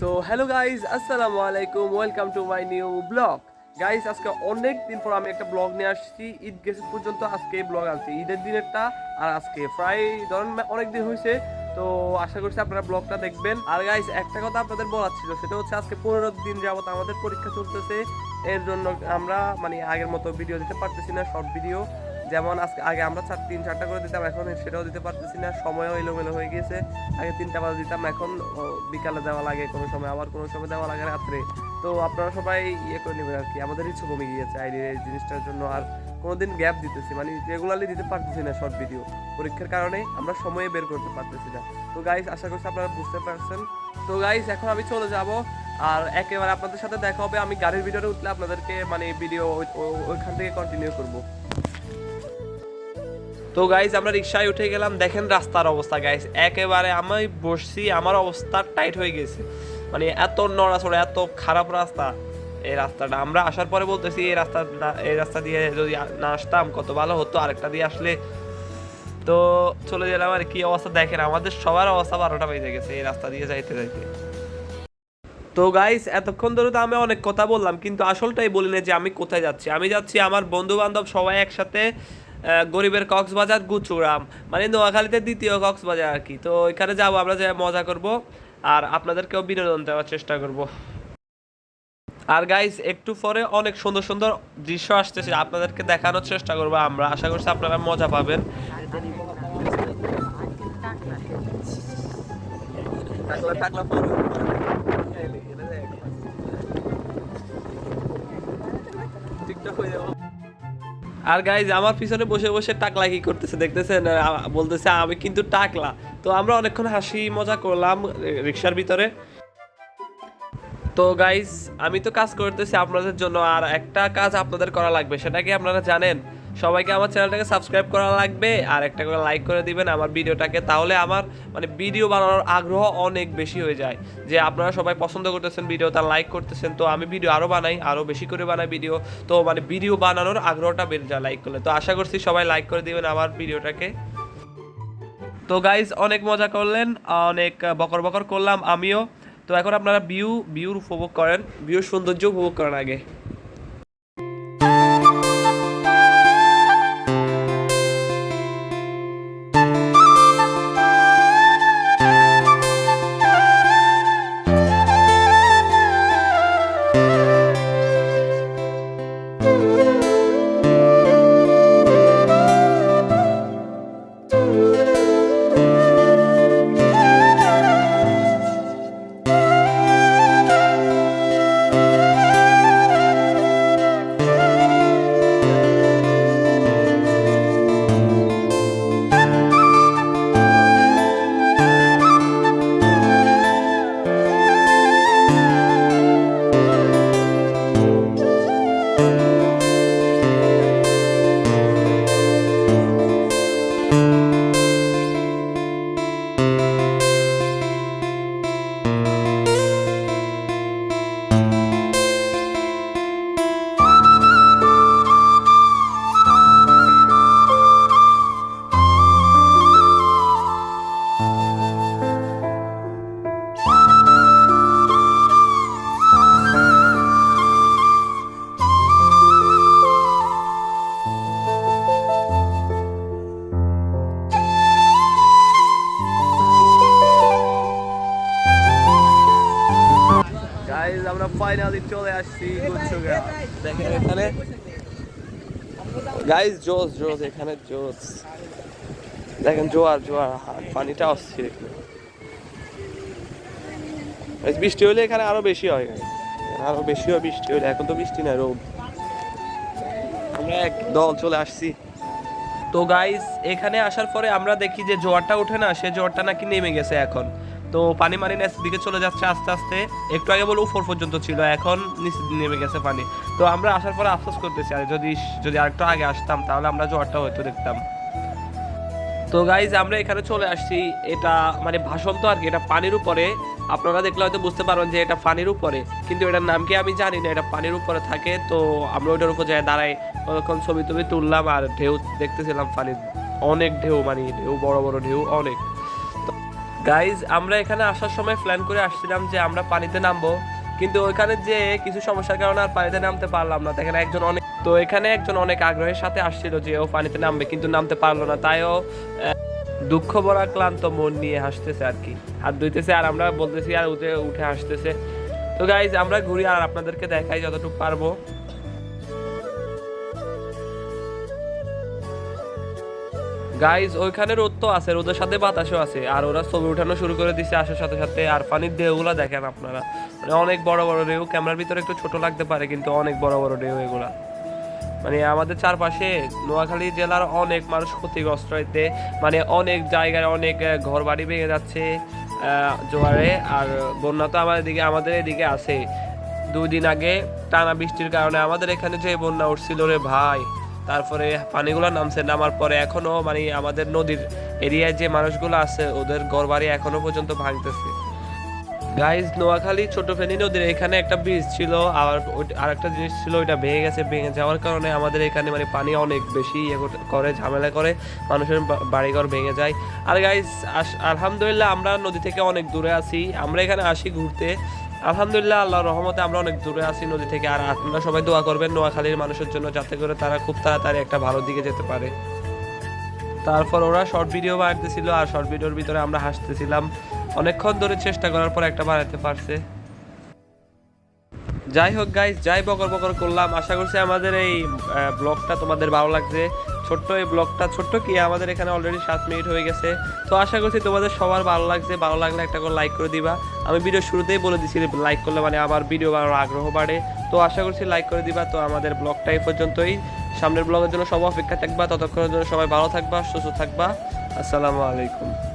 So hello guys আসসালামু আলাইকুম welcome to my new blog guys আজকে অনেক দিন পর আমি একটা ব্লগ নিয়ে আসছি। ঈদ গেছে পর্যন্ত আজকে ব্লগ আনছি। ঈদের দিনেরটা আর আজকে প্রায় ধরেন অনেক দিন হয়েছে। তো আশা করছি আপনারা ব্লগটা দেখবেন। আর গাইজ একটা কথা আপনাদের বলার ছিল, সেটা হচ্ছে আজকে পনেরো দিন যাবত আমাদের পরীক্ষা চলতেছে। এর জন্য আমরা মানে আগের মতো ভিডিও দিতে পারতেছি না শর্ট ভিডিও যেমন আজকে আগে আমরা চার তিন চারটা করে দিতাম, এখন সেটাও দিতে পারতেছি না। সময়ও এলোমেলো হয়ে গিয়েছে। আগে তিনটা বাজে দিতাম, এখন বিকালে দেওয়া লাগে কোনো সময়, আবার কোনো সময় দেওয়া লাগে রাত্রে। তো আপনারা সবাই ইয়ে করে নেবেন আর কি, আমাদের ইচ্ছে কমে গিয়েছে আইডির এই জিনিসটার জন্য। আর কোনোদিন গ্যাপ দিতেছি মানে রেগুলারলি দিতে পারতেছি না শর্ট ভিডিও পরীক্ষার কারণে আমরা সময়ে বের করতে পারতেছি না। তো গাইস আশা করছি আপনারা বুঝতে পারছেন। তো গাইস এখন আমি চলে যাব। আর একেবারে আপনাদের সাথে দেখা হবে। আমি গাড়ির ভিডিওতে উঠলে আপনাদেরকে মানে ভিডিও ওইখান থেকে কন্টিনিউ করব। তো গাইজ আমরা রিক্সায় উঠে গেলাম। দেখেন রাস্তার অবস্থা গাইজ একেবারে আমি বসছি, আমার অবস্থা টাইট হয়ে গেছে। মানে এত নড়াচড়া, এত খারাপ রাস্তা। এই রাস্তাটা, আমরা আসার পরে বলতেছি, এই রাস্তা এই রাস্তা দিয়ে যদি না আসতাম, কত ভালো হতো। আরেকটা দিয়ে আসলে তো চলে গেলাম আর কি অবস্থা। দেখেন, আমাদের সবার অবস্থা বারোটা বেজে গেছে এই রাস্তা দিয়ে যাইতে যাইতে। তো গাইস এতক্ষণ ধরে তো আমি অনেক কথা বললাম, কিন্তু আসলটাই বলি না যে আমি কোথায় যাচ্ছি। আমি যাচ্ছি, আমার বন্ধু বান্ধব সবাই একসাথে গরিবের কক্সবাজার গুচুরাম। মানে নোয়াখালীতে দ্বিতীয় কক্সবাজার আর কি। তো এখানে যাব আমরা যে মজা করব। আর আপনাদেরকেও বিনোদন দেওয়ার চেষ্টা করব। আর গাইস একটু পরে অনেক সুন্দর সুন্দর দৃশ্য আসতেছে। আপনাদেরকে দেখানোর চেষ্টা করব আমরা। আশা করছি আপনারা মজা পাবেন। টাকলা। টাকলা আর গাইজ আমার পিছনে বসে বসে টাকলা কি করতেছে, দেখতেছেন? বলতেছে, আমি কিন্তু টাকলা। তো আমরা অনেকক্ষণ হাসি মজা করলাম রিক্সার ভিতরে। তো গাইজ আমি তো কাজ করতেছি আপনাদের জন্য, আর একটা কাজ আপনাদের করা লাগবে, সেটা কি আপনারা জানেন? সবাইকে আমার চ্যানেলটাকে সাবস্ক্রাইব করা লাগবে আর একটা করে লাইক করে দিবেন আমার ভিডিওটাকে, তাহলে আমার মানে ভিডিও বানানোর আগ্রহ অনেক বেশি হয়ে যায়। যে আপনারা সবাই পছন্দ করতেছেন ভিডিও, তার লাইক করতেছেন, তো আমি ভিডিও আরও বানাই আরও বেশি করে বানাই ভিডিও, তো মানে ভিডিও বানানোর আগ্রহটা বেড়ে যায় লাইক করলে। তো আশা করছি সবাই লাইক করে দিবেন আমার ভিডিওটাকে। তো গাইজ অনেক মজা করলেন, অনেক বকর বকর করলাম আমিও। তো এখন আপনারা ভিউ ভিউর উপভোগ করেন ভিউর সৌন্দর্য উপভোগ করেন আগে। ফাইনালি চলে আসছি দেখেন এখানে। গাইজ জোস জোস, এখানে জোস। দেখেন জোয়ার জোয়ার পানিটা অস্থির বৃষ্টি হলে এখানে আরও বেশি হয় আরও বেশি হয় বৃষ্টি হলে, এখন তো বৃষ্টি নাই, রোদ। আমরা এক দল চলে আসছি। তো গাইস এখানে আসার পরে আমরা দেখি যে জোয়ারটা ওঠে না, সে জোয়ারটা নাকি নেমে গেছে এখন। তো পানি মানি নিচ দিকে চলে যাচ্ছে আস্তে আস্তে। একটু আগে বলে উপর পর্যন্ত ছিল, এখন নিচে নেমে গেছে পানি। তো আমরা আসার পরে আফসোস করতেছি, আর যদি যদি আরেকটু আগে আসতাম, তাহলে আমরা জোয়ারটা হয়তো দেখতাম। তো গাইজ আমরা এখানে চলে আসছি। এটা মানে ভাষণ তো আর কি, এটা পানির উপরে। আপনারা দেখলে হয়তো বুঝতে পারবেন যে এটা পানির উপরে। কিন্তু এটার নাম কি আমি জানি না, এটা পানির উপরে থাকে। তো আমরা ওইটার উপর যাই দাঁড়াই তখন ছবি টবি তুললাম আর ঢেউ দেখতেছিলাম পানির। অনেক ঢেউ মানে ঢেউ, বড় বড় ঢেউ, অনেক। গাইজ আমরা এখানে আসার সময় প্ল্যান করে আসছিলাম যে আমরা পানিতে নামবো, কিন্তু ওইখানে যে কিছু সমস্যার কারণে আর পানিতে নামতে পারলাম না। দেখেন একজন অনেক তো এখানে একজন অনেক আগ্রহের সাথে আসছিল যে ও পানিতে নামবে, কিন্তু নামতে পারল না। তাই ও দুঃখ ভরা, ক্লান্ত মন নিয়ে হাসতেছে আর কি। হাত ধুইতেছে আর আমরা বলতেছি, আর উঠে উঠে হাসতেছে। তো গাইজ আমরা ঘুরি আর আপনাদেরকে দেখাই যতটুকু পারব। গাইজ ওইখানে রোদ তো আছে, রোদের সাথে বাতাসও আছে। আর ওরা ছবি উঠানো শুরু করে দিচ্ছে আসার সাথে সাথে। আর পানির ঢেউগুলো দেখেন আপনারা। মানে অনেক বড় বড় ঢেউ, ক্যামেরার ভিতরে একটু ছোট লাগতে পারে, কিন্তু অনেক বড় বড় ঢেউ এগুলা। মানে আমাদের চারপাশে নোয়াখালী জেলার অনেক মানুষ ক্ষতিগ্রস্ত হইতে মানে অনেক জায়গায় অনেক ঘর বাড়ি ভেঙে যাচ্ছে জোয়ারে। আর বন্যা তো আমাদের দিকে, আমাদের এদিকে আছে। দুই দিন আগে টানা বৃষ্টির কারণে আমাদের এখানে যে বন্যা উঠছিল রে ভাই তারপরে পানিগুলো নামছে, নামার পরে এখনও মানে আমাদের নদীর এরিয়ায় যে মানুষগুলো আছে, ওদের ঘর বাড়ি এখনও পর্যন্ত ভাঙতেছে। গাইজ নোয়াখালী ছোট ফেনী নদীর এখানে একটা ব্রিজ ছিল, আর আর একটা জিনিস ছিল, ওইটা ভেঙে গেছে, ভেঙে যাওয়ার কারণে আমাদের এখানে মানে পানি অনেক বেশি ইয়ে করে ঝামেলা করে, মানুষের বাড়িঘর ভেঙে যায়। আর গাইজ আলহামদুলিল্লাহ আমরা নদী থেকে অনেক দূরে আছি, আমরা এখানে আসি ঘুরতে। আলহামদুলিল্লাহ, আল্লাহর রহমতে আমরা অনেক দূরে আছি, নদী থেকে। আর আপনারা সবাই দোয়া করবেন নোয়াখালীর মানুষের জন্য, যাতে করে তারা খুব তাড়াতাড়ি একটা ভালো দিকে যেতে পারে। তারপর ওরা শর্ট ভিডিও বানাতেছিল আর শর্ট ভিডিওর ভিতরে আমরা হাসতেছিলাম। অনেকক্ষণ ধরে চেষ্টা করার পর একটা বানাতে পারছে। যাই হোক গাইস যাই বকর বকর করলাম। আশা করছি আমাদের এই ব্লগটা তোমাদের ভালো লাগছে। ছোট্ট এই ব্লগটা, ছোট্ট কি? আমাদের এখানে অলরেডি সাত মিনিট হয়ে গেছে। তো আশা করছি তোমাদের সবার ভালো লাগছে। ভালো লাগলে একটা করে লাইক করে দিবা। আমি ভিডিও শুরুতেই বলে দিচ্ছি লাইক করলে মানে আমার ভিডিও বানানোর আগ্রহ বাড়ে। তো আশা করছি লাইক করে দিবা। তো আমাদের ব্লগটা এই পর্যন্তই। সামনের ব্লগের জন্য সব অপেক্ষা থাকবা। ততক্ষণের জন্য সবাই ভালো থাকবা, সুস্থ থাকবা। আসসালামু আলাইকুম।